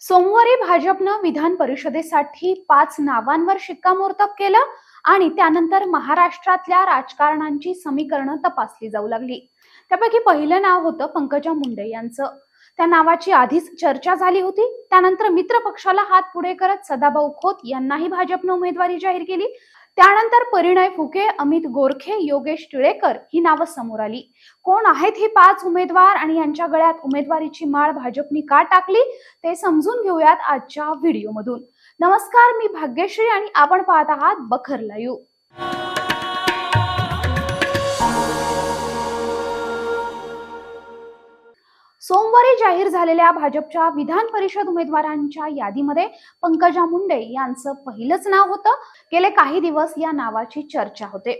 सोमवारी भाजपनं विधान परिषदेसाठी पाच नावांवर शिक्कामोर्तब केलं आणि त्यानंतर महाराष्ट्रातल्या राजकारणांची समीकरणं तपासली जाऊ लागली. त्यापैकी पहिलं नाव होतं पंकजा मुंडे यांचं. त्या नावाची आधीच चर्चा झाली होती. त्यानंतर मित्र पक्षाला हात पुढे करत सदाभाऊ खोत यांनाही भाजपनं उमेदवारी जाहीर केली. त्यानंतर परिणय फुके अमित गोरखे योगेश टिळेकर ही नावं समोर आली. कोण आहेत हे पाच उमेदवार आणि यांच्या गळ्यात उमेदवारीची माळ भाजपनी का टाकली ते समजून घेऊयात आजच्या व्हिडिओमधून. नमस्कार मी भाग्यश्री आणि आपण पाहत आहात बखर लाईव्ह. सोमवारी जाहीर झालेल्या भाजपच्या विधान परिषद उमेदवारांच्या यादीमध्ये पंकजा मुंडे यांचं पहिलंच नाव होतं. गेले काही दिवस या नावाची चर्चा होते.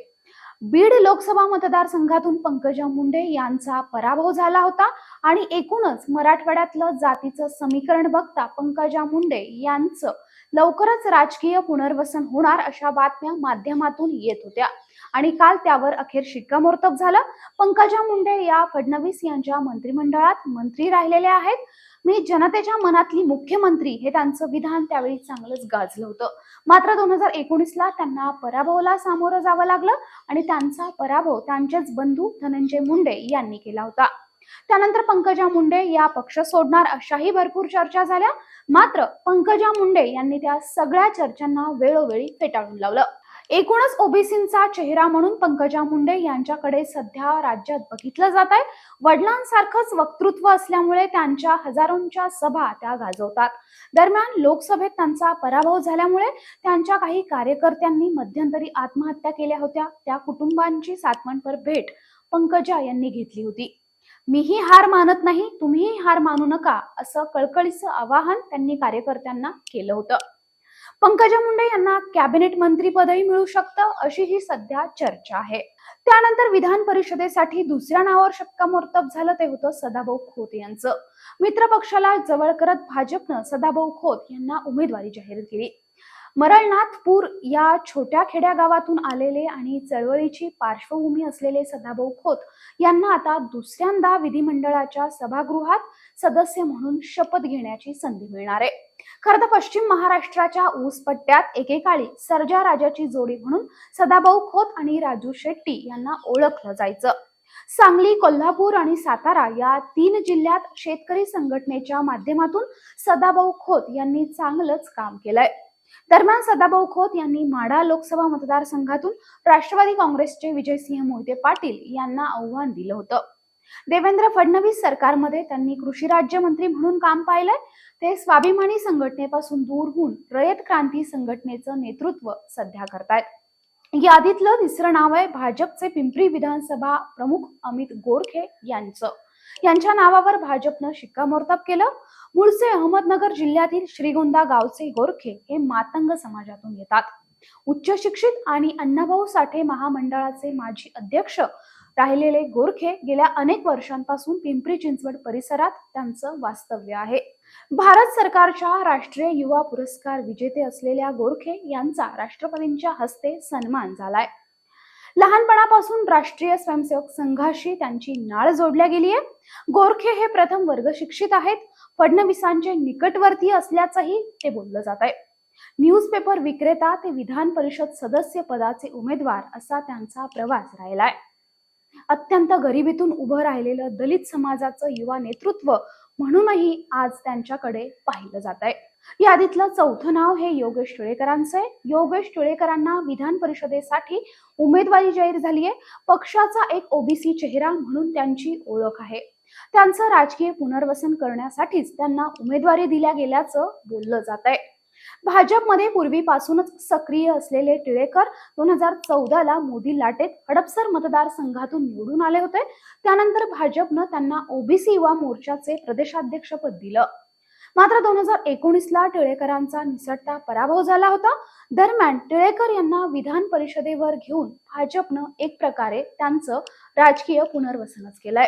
बीड लोकसभा मतदारसंघातून पंकजा मुंडे यांचा पराभव झाला होता आणि एकूणच मराठवाड्यातलं जातीचं समीकरण बघता पंकजा मुंडे यांचं लवकरच राजकीय पुनर्वसन होणार अशा बातम्या माध्यमातून येत होत्या. आणि काल त्यावर अखेर शिक्कामोर्तब झालं. पंकजा मुंडे या फडणवीस यांच्या मंत्रिमंडळात मंत्री राहिलेल्या आहेत. मी जनतेच्या मनातली मुख्यमंत्री हे त्यांचं विधान त्यावेळी चांगलंच गाजलं होतं. मात्र दोन हजार एकोणीसला त्यांना पराभवाला सामोरं जावं लागलं आणि त्यांचा पराभव त्यांचेच बंधू धनंजय मुंडे यांनी केला होता. त्यानंतर पंकजा मुंडे या पक्ष सोडणार अशाही भरपूर चर्चा झाल्या. मात्र पंकजा मुंडे यांनी त्या सगळ्या चर्चांना वेळोवेळी फेटाळून लावलं. एकूणच ओबीसींचा चेहरा म्हणून पंकजा मुंडे यांच्याकडे सध्या राज्यात बघितलं जात आहे. वडिलांसारखंच वक्तृत्व असल्यामुळे त्यांच्या हजारोंच्या सभा त्या गाजवतात. दरम्यान लोकसभेत त्यांचा पराभव झाल्यामुळे त्यांच्या काही कार्यकर्त्यांनी मध्यंतरी आत्महत्या केल्या होत्या. त्या कुटुंबांची सातवणपर भेट पंकजा यांनी घेतली होती. मीही हार मानत नाही तुम्हीही हार मानू नका असं कळकळीचं आवाहन त्यांनी कार्यकर्त्यांना केलं होतं. पंकजा मुंडे यांना कॅबिनेट मंत्रीपदही मिळू शकतं अशी ही सध्या चर्चा आहे. त्यानंतर विधान परिषदेसाठी दुसऱ्या नावावर शक्कामोर्तब झालं ते होतं सदाभाऊ खोत यांचं. मित्रपक्षाला जवळ करत भाजपनं सदाभाऊ खोत यांना उमेदवारी जाहीर केली. मरळनाथपूर या छोट्या खेड्या गावातून आलेले आणि चळवळीची पार्श्वभूमी असलेले सदाभाऊ खोत यांना आता दुसऱ्यांदा विधिमंडळाच्या सभागृहात सदस्य म्हणून शपथ घेण्याची संधी मिळणार आहे. खरं तर पश्चिम महाराष्ट्राच्या ऊस पट्ट्यात एकेकाळी सर्जा राजाची जोडी म्हणून सदाभाऊ खोत आणि राजू शेट्टी यांना ओळखलं जायचं. सांगली कोल्हापूर आणि सातारा या तीन जिल्ह्यात शेतकरी संघटनेच्या माध्यमातून सदाभाऊ खोत यांनी चांगलंच काम केलंय. दरम्यान सदाभाऊ खोत यांनी माडा लोकसभा मतदारसंघातून राष्ट्रवादी काँग्रेसचे विजयसिंह मोहिते पाटील यांना आव्हान दिलं होतं. देवेंद्र फडणवीस सरकारमध्ये त्यांनी कृषी राज्यमंत्री म्हणून काम पाहिलंय. ते स्वाभिमानी संघटनेपासून दूर होऊन रयत क्रांती संघटनेचं नेतृत्व सध्या करतायत. यादीतलं तिसरं नाव आहे भाजपचे पिंपरी विधानसभा प्रमुख अमित गोरखे यांचं. यांच्या नावावर भाजपनं शिक्कामोर्तब केलं. मूळचे अहमदनगर जिल्ह्यातील श्रीगोंदा गावचे गोरखे हे मातंग समाजातून येतात. उच्च शिक्षित आणि अण्णाभाऊ साठे महामंडळाचे माजी अध्यक्ष राहिलेले गोरखे गेल्या अनेक वर्षांपासून पिंपरी चिंचवड परिसरात त्यांचं वास्तव्य आहे. भारत सरकारच्या राष्ट्रीय युवा पुरस्कार विजेते असलेल्या गोरखे यांचा राष्ट्रपतींच्या हस्ते सन्मान झालाय. लहानपणापासून राष्ट्रीय स्वयंसेवक संघाशी त्यांची नाळ जोडल्या गेली आहे. गोरखे हे प्रथम वर्ग शिक्षित आहेत. फडणवीसांचे निकटवर्ती असल्याचंही ते बोललं जात आहे. न्यूजपेपर विक्रेता ते विधान परिषद सदस्य पदाचे उमेदवार असा त्यांचा प्रवास राहिलाय अत्यंत गरिबीतून उभं राहिलेलं दलित समाजाचं युवा नेतृत्व म्हणूनही आज त्यांच्याकडे पाहिलं जात आहे. यादीतलं चौथं नाव हे योगेश टिळेकरांचं योगेश टिळेकरांना विधान परिषदेसाठी उमेदवारी जाहीर झाली आहे. पक्षाचा एक ओबीसी चेहरा म्हणून त्यांची ओळख आहे. त्यांचं राजकीय पुनर्वसन करण्यासाठीच त्यांना उमेदवारी दिल्या गेल्याचं बोललं जात आहे. भाजपमध्ये पूर्वीपासूनच सक्रिय असलेले टिळेकर दोन हजार चौदाला मोदी लाटेत हडपसर मतदारसंघातून निवडून आले होते. त्यानंतर भाजपनं त्यांना ओबीसी युवा मोर्चाचे प्रदेशाध्यक्षपद दिलं. मात्र दोन हजार एकोणीसला टिळेकरांचा निसटता पराभव झाला होता. दरम्यान टिळेकर यांना विधान परिषदेवर घेऊन भाजपनं एक प्रकारे त्यांचं राजकीय पुनर्वसनच केलंय.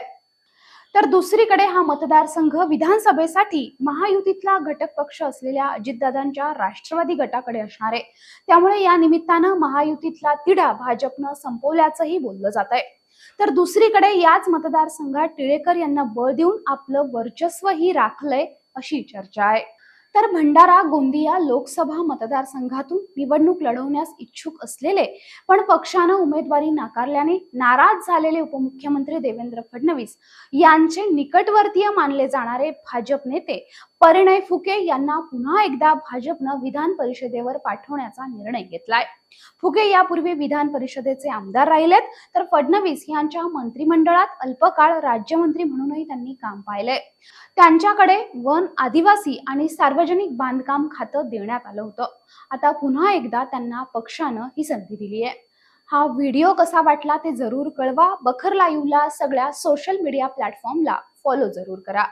तर दुसरीकडे हा मतदारसंघ विधानसभेसाठी महायुतीतला घटक पक्ष असलेल्या अजितदादांच्या राष्ट्रवादी गटाकडे असणार आहे. त्यामुळे या निमित्तानं महायुतीतला तिढा भाजपनं संपवल्याचंही बोललं जात आहे तर दुसरीकडे याच मतदारसंघात टिळेकर यांना बळ देऊन आपलं वर्चस्वही राखलंय अशी चर्चा आहे. तर भंडारा गोंदिया लोकसभा मतदारसंघातून निवडणूक लढवण्यास इच्छुक असलेले पण पक्षानं उमेदवारी नाकारल्याने नाराज झालेले उपमुख्यमंत्री देवेंद्र फडणवीस यांचे निकटवर्तीय मानले जाणारे भाजप नेते परिणय फुके यांना पुन्हा एकदा भाजपनं विधान परिषदेवर पाठवण्याचा निर्णय घेतलाय. फुके यापूर्वी विधान परिषदेचे आमदार राहिलेत तर फडणवीस यांच्या मंत्रिमंडळात अल्पकाळ राज्यमंत्री म्हणूनही त्यांनी काम पाहिले त्यांच्याकडे वन आदिवासी आणि सार्वजनिक बांधकाम खातं देण्यात आलं होतं. आता पुन्हा एकदा त्यांना पक्षानं ही संधी दिली आहे हा व्हिडिओ कसा वाटला ते जरूर कळवा. बखर लाईव्हला सगळ्या सोशल मीडिया प्लॅटफॉर्मला फॉलो जरूर करा.